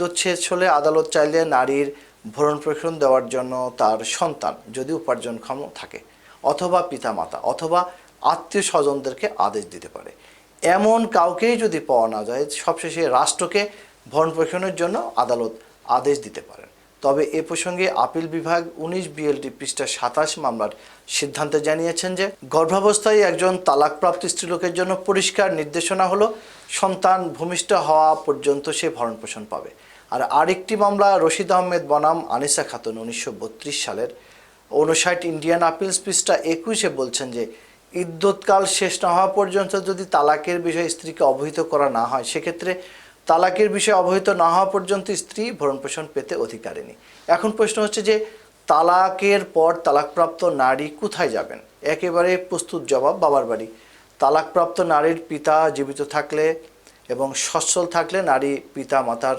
বিদ্যুচ্ছেদ হলে আদালত চাইলে নারীর ভরণ পোষণ দেওয়ার জন্য তার সন্তান যদি উপার্জনক্ষম থাকে, অথবা পিতামাতা, অথবা আত্মীয় স্বজনদেরকে আদেশ দিতে পারে। এমন কাউকেই যদি পাওয়া না যায়, সবশেষে রাষ্ট্রকে ভরণ পোষণের জন্য আদালত আদেশ দিতে পারেন। তবে এ প্রসঙ্গে আপিল বিভাগ উনিশ বিএলটি পৃষ্ঠা সাতাশ মামলার সিদ্ধান্তে জানিয়েছেন যে, গর্ভাবস্থায় একজন তালাকপ্রাপ্ত স্ত্রীলোকের জন্য পরিষ্কার নির্দেশনা হলো, সন্তান ভূমিষ্ঠ হওয়া পর্যন্ত সে ভরণ পোষণ পাবে। আর আরেকটি মামলা, রশিদ আহমেদ বনাম, আনিসা খাতুন, উনিশশো বত্রিশ সালের। উনষাট ইন্ডিয়ান আপিলস পৃষ্ঠা একুশে বলছেন যে, ইদ্যৎকাল শেষ না হওয়া পর্যন্ত যদি তালাকের বিষয়ে স্ত্রীকে অবহিত করা না হয়, সেক্ষেত্রে তালাকের বিষয়ে অবহিত না হওয়া পর্যন্ত স্ত্রী ভরণ পোষণ পেতে অধিকারিণী এখন প্রশ্ন হচ্ছে যে, তালাকের পর তালাকপ্রাপ্ত নারী কোথায় যাবেন? একেবারে প্রস্তুত জবাব, বাবার বাড়ি। তালাকপ্রাপ্ত নারীর পিতা জীবিত থাকলে এবং সচ্ছল থাকলে নারী পিতা মাতার